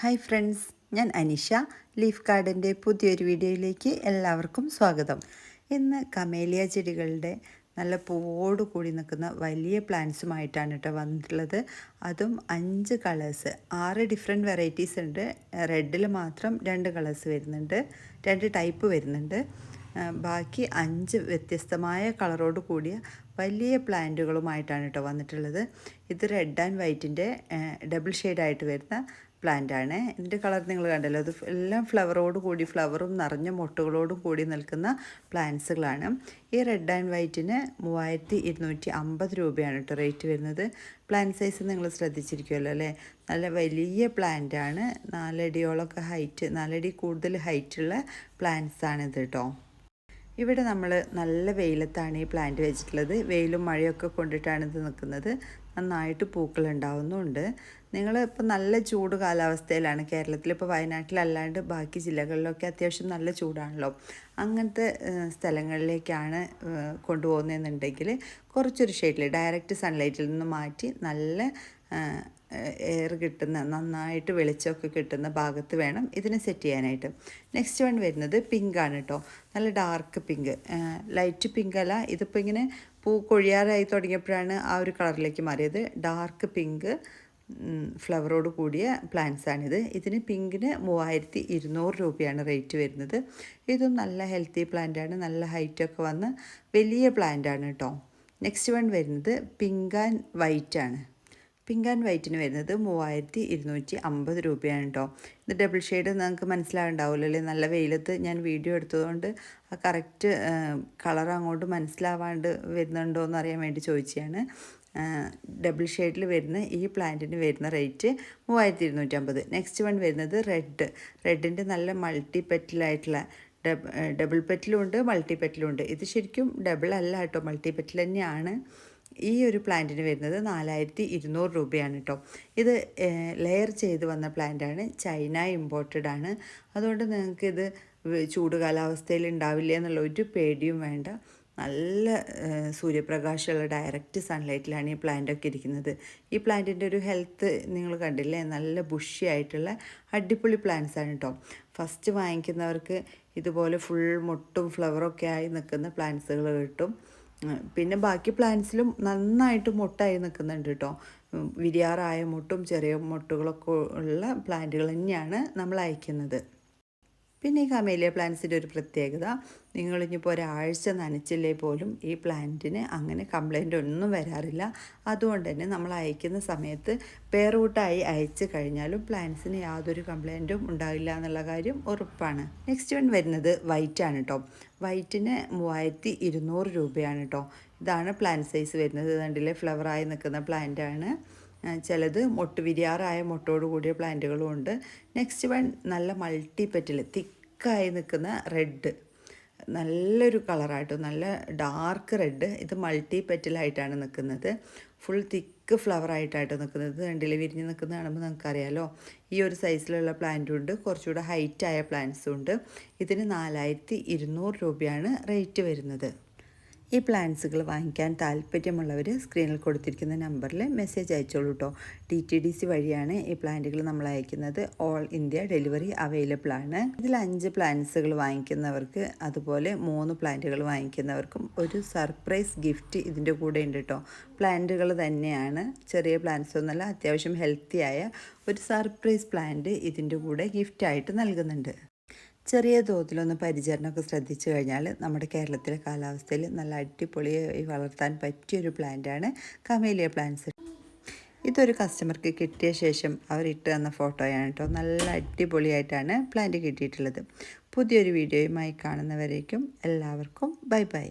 Hi friends ഞാൻ Anisha leaf ഗാർഡന്റെ പുതിയൊരു വീഡിയോയിലേക്ക് എല്ലാവർക്കും സ്വാഗതം. ഇന്ന് കമേലിയ ചെടികളുടെ നല്ല പൂവോട് കൂടി നിൽക്കുന്ന വലിയ പ്ലാന്റ്സുമായിട്ടാണ് കേട്ടോ വന്നിട്ടുള്ളത്. അതും അഞ്ച് കളേഴ്സ് ആറ് ഡിഫറെന്റ് വെറൈറ്റീസ് ഉണ്ട്. റെഡിൽ മാത്രം രണ്ട് കളേഴ്സ് വരുന്നുണ്ട് രണ്ട് ടൈപ്പ് വരുന്നുണ്ട്. ബാക്കി അഞ്ച് വ്യത്യസ്തമായ കളറോട് കൂടിയ വലിയ പ്ലാന്റുകളുമായിട്ടാണ് കേട്ടോ വന്നിട്ടുള്ളത്. ഇത് റെഡ് ആൻഡ് വൈറ്റിന്റെ ഡബിൾ ഷെയ്ഡായിട്ട് വരുന്ന പ്ലാന്റ് ആണ്. ഇതിന്റെ കളർ നിങ്ങൾ കണ്ടല്ലോ. അത് എല്ലാം ഫ്ലവറോട് കൂടി ഫ്ലവറും നിറഞ്ഞ മൊട്ടുകളോടും കൂടി നിൽക്കുന്ന പ്ലാന്റ്സുകളാണ് ഈ റെഡ് ആൻഡ് വൈറ്റിന് മൂവായിരത്തി ഇരുന്നൂറ്റി അമ്പത് രൂപയാണ് കേട്ടോ റേറ്റ് വരുന്നത്. പ്ലാന്റ് സൈസ് നിങ്ങൾ ശ്രദ്ധിച്ചിരിക്കുമല്ലോ അല്ലേ? നല്ല വലിയ പ്ലാന്റ് ആണ്. നാലടിയോളമൊക്കെ ഹൈറ്റ് നാലടി കൂടുതൽ ഹൈറ്റുള്ള പ്ലാന്റ്സ് ആണിത് കേട്ടോ ഇവിടെ നമ്മൾ നല്ല വെയിലത്താണ് ഈ പ്ലാന്റ് വെച്ചിട്ടുള്ളത്. വെയിലും മഴയൊക്കെ കൊണ്ടിട്ടാണ് ഇത് നിൽക്കുന്നത്. നന്നായിട്ട് പൂക്കൾ ഉണ്ടാവുന്നുണ്ട് നിങ്ങൾ ഇപ്പോൾ നല്ല ചൂട് കാലാവസ്ഥയിലാണ് കേരളത്തിൽ ഇപ്പോൾ വയനാട്ടിലല്ലാണ്ട് ബാക്കി ജില്ലകളിലൊക്കെ അത്യാവശ്യം നല്ല ചൂടാണല്ലോ. അങ്ങനത്തെ സ്ഥലങ്ങളിലേക്കാണ് കൊണ്ടുപോകുന്നതെന്നുണ്ടെങ്കിൽ കുറച്ചൊരു ഷെയ്ഡിൽ ഡയറക്റ്റ് സൺലൈറ്റിൽ നിന്ന് മാറ്റി നല്ല എയർ കിട്ടുന്ന നന്നായിട്ട് വെളിച്ചമൊക്കെ കിട്ടുന്ന ഭാഗത്ത് വേണം ഇതിനെ സെറ്റ് ചെയ്യാനായിട്ട്. നെക്സ്റ്റ് വൺ വരുന്നത് പിങ്ക് ആണ് കേട്ടോ നല്ല ഡാർക്ക് പിങ്ക് ലൈറ്റ് പിങ്ക് അല്ല ഇതിപ്പോൾ ഇങ്ങനെ പൂ കൊഴിയാറായി തുടങ്ങിയപ്പോഴാണ് ആ ഒരു കളറിലേക്ക് മാറിയത്. ഡാർക്ക് പിങ്ക് ഫ്ലവറോട് കൂടിയ പ്ലാന്റ്സ് ആണിത്. ഇതിന് പിങ്കിന് മൂവായിരത്തി ഇരുന്നൂറ് രൂപയാണ് റേറ്റ് വരുന്നത്. ഇതും നല്ല ഹെൽത്തി പ്ലാന്റ് ആണ്. നല്ല ഹൈറ്റൊക്കെ വന്ന് വലിയ പ്ലാന്റ് ആണ് കേട്ടോ നെക്സ്റ്റ് വൺ വരുന്നത് പിങ്ക് ആൻഡ് വൈറ്റ് ആണ്. പിങ്ക് ആൻഡ് വൈറ്റിന് വരുന്നത് മൂവായിരത്തി ഇരുന്നൂറ്റി അമ്പത് രൂപയാണ് കേട്ടോ ഇത് ഡബിൾ ഷെയ്ഡ് നിങ്ങൾക്ക് മനസ്സിലാവുണ്ടാവില്ലല്ലേ നല്ല വെയിലത്ത് ഞാൻ വീഡിയോ എടുത്തതുകൊണ്ട് ആ കറക്റ്റ് കളർ അങ്ങോട്ട് മനസ്സിലാവാണ്ട് വരുന്നുണ്ടോ എന്ന് അറിയാൻ വേണ്ടി ചോദിച്ചതാണ്. ഡബിൾ ഷെയ്ഡിൽ വരുന്ന ഈ പ്ലാന്റിന് വരുന്ന റേറ്റ് മൂവായിരത്തി ഇരുന്നൂറ്റമ്പത് നെക്സ്റ്റ് വൺ വരുന്നത് റെഡ് റെഡിന്റെ നല്ല മൾട്ടി പെറ്റിലായിട്ടുള്ള ഡബ് ഡബിൾ പെറ്റലും ഉണ്ട് മൾട്ടി പെറ്റലും ഉണ്ട്. ഇത് ശരിക്കും ഡബിൾ അല്ല കേട്ടോ മൾട്ടി പെറ്റിൽ തന്നെയാണ്. ഈ ഒരു പ്ലാന്റിന് വരുന്നത് നാലായിരത്തി ഇരുന്നൂറ് രൂപയാണ് കേട്ടോ. ഇത് ലെയർ ചെയ്ത് വന്ന പ്ലാന്റാണ് ചൈന ഇമ്പോർട്ടഡ് ആണ്. അതുകൊണ്ട് നിങ്ങൾക്ക് ഇത് ചൂട് കാലാവസ്ഥയിൽ ഉണ്ടാവില്ല എന്നുള്ള ഒരു പേടിയും വേണ്ട. നല്ല സൂര്യപ്രകാശമുള്ള ഡയറക്റ്റ് സൺലൈറ്റിലാണ് ഈ പ്ലാന്റ് ഒക്കെ ഇരിക്കുന്നത്. ഈ പ്ലാന്റിന്റെ ഒരു ഹെൽത്ത് നിങ്ങൾ കണ്ടില്ലേ? നല്ല ബുഷി ആയിട്ടുള്ള അടിപൊളി പ്ലാന്റ്സ് ആണ് കേട്ടോ. ഫസ്റ്റ് വാങ്ങിക്കുന്നവർക്ക് ഇതുപോലെ ഫുൾ മുട്ടും ഫ്ലവറൊക്കെ ആയി നിൽക്കുന്ന പ്ലാന്റ്സുകൾ കിട്ടും. പിന്നെ ബാക്കി പ്ലാന്റ്സിലും നന്നായിട്ട് മുട്ടായി നിൽക്കുന്നുണ്ട് കേട്ടോ വിരിയാറായ മുട്ടും ചെറിയ മുട്ടുകളൊക്കെ ഉള്ള പ്ലാന്റുകൾ തന്നെയാണ് നമ്മൾ അയക്കുന്നത്. പിന്നെ ഈ കമേലിയ പ്ലാന്റ്സിന്റെ ഒരു പ്രത്യേകത നിങ്ങളിനിപ്പോൾ ഒരാഴ്ച നനച്ചില്ലേ പോലും ഈ പ്ലാന്റിന് അങ്ങനെ കംപ്ലൈന്റ് ഒന്നും വരാറില്ല. അതുകൊണ്ട് തന്നെ നമ്മൾ അയക്കുന്ന സമയത്ത് പേറൂട്ടായി അയച്ചു കഴിഞ്ഞാലും പ്ലാന്റ്സിന് യാതൊരു കംപ്ലൈന്റും ഉണ്ടാവില്ല എന്നുള്ള കാര്യം ഉറപ്പാണ്. നെക്സ്റ്റ് വൺ വരുന്നത് വൈറ്റ് ആണ് കേട്ടോ വൈറ്റിന് മൂവായിരത്തി ഇരുന്നൂറ് രൂപയാണ് കേട്ടോ ഇതാണ് പ്ലാന്റ് സൈസ് വരുന്നത്. കണ്ടില്ലേ? ഫ്ലവറായി നിൽക്കുന്ന പ്ലാന്റ് ആണ്. ചിലത് മൊട്ട് വിരിയാറായ മൊട്ടോട് കൂടിയ പ്ലാന്റുകളും ഉണ്ട്. നെക്സ്റ്റ് വൺ നല്ല മൾട്ടി പെറ്റിൽ തിക്കായി നിൽക്കുന്ന റെഡ് നല്ലൊരു കളറായിട്ട് നല്ല ഡാർക്ക് റെഡ് ഇത് മൾട്ടി പെറ്റിലായിട്ടാണ് നിൽക്കുന്നത്. ഫുൾ തിക്ക് ഫ്ലവർ ആയിട്ടായിട്ട് നിൽക്കുന്നത്. രണ്ടിൽ വിരിഞ്ഞ് നിൽക്കുന്ന കാണുമ്പോൾ നമുക്കറിയാലോ. ഈ ഒരു സൈസിലുള്ള പ്ലാന്റും ഉണ്ട്. കുറച്ചുകൂടെ ഹൈറ്റായ പ്ലാന്റ്സും ഉണ്ട്. ഇതിന് നാലായിരത്തി ഇരുന്നൂറ് രൂപയാണ് റേറ്റ് വരുന്നത്. ഈ പ്ലാൻസുകൾ വാങ്ങിക്കാൻ താല്പര്യമുള്ളവർ സ്ക്രീനിൽ കൊടുത്തിരിക്കുന്ന നമ്പറിൽ മെസ്സേജ് അയച്ചോളൂ കേട്ടോ ടി ടി ഡി സി വഴിയാണ് ഈ പ്ലാന്റുകൾ നമ്മൾ അയക്കുന്നത്. ഓൾ ഇന്ത്യ ഡെലിവറി അവൈലബിൾ ആണ്. ഇതിൽ അഞ്ച് പ്ലാന്റ്സുകൾ വാങ്ങിക്കുന്നവർക്ക് അതുപോലെ മൂന്ന് പ്ലാന്റുകൾ വാങ്ങിക്കുന്നവർക്കും ഒരു സർപ്രൈസ് ഗിഫ്റ്റ് ഇതിന്റെ കൂടെ ഉണ്ട് കേട്ടോ പ്ലാന്റുകൾ തന്നെയാണ്. ചെറിയ പ്ലാന്റ്സ് ഒന്നല്ല അത്യാവശ്യം ഹെൽത്തിയായ ഒരു സർപ്രൈസ് പ്ലാന്റ് ഇതിന്റെ കൂടെ ഗിഫ്റ്റായിട്ട് നൽകുന്നുണ്ട്. ചെറിയ തോതിലൊന്ന് പരിചരണമൊക്കെ ശ്രദ്ധിച്ചു കഴിഞ്ഞാൽ നമ്മുടെ കേരളത്തിലെ കാലാവസ്ഥയിൽ നല്ല അടിപൊളിയായി വളർത്താൻ പറ്റിയൊരു പ്ലാന്റാണ് കമേലിയ പ്ലാന്റ്സ്. ഇതൊരു കസ്റ്റമർക്ക് കിട്ടിയ ശേഷം അവർ ഇട്ട് തന്ന ഫോട്ടോയാണ് കേട്ടോ. നല്ല അടിപൊളിയായിട്ടാണ് പ്ലാന്റ് കിട്ടിയിട്ടുള്ളത്. പുതിയൊരു വീഡിയോയുമായി കാണുന്നവരേക്കും എല്ലാവർക്കും ബൈ ബൈ.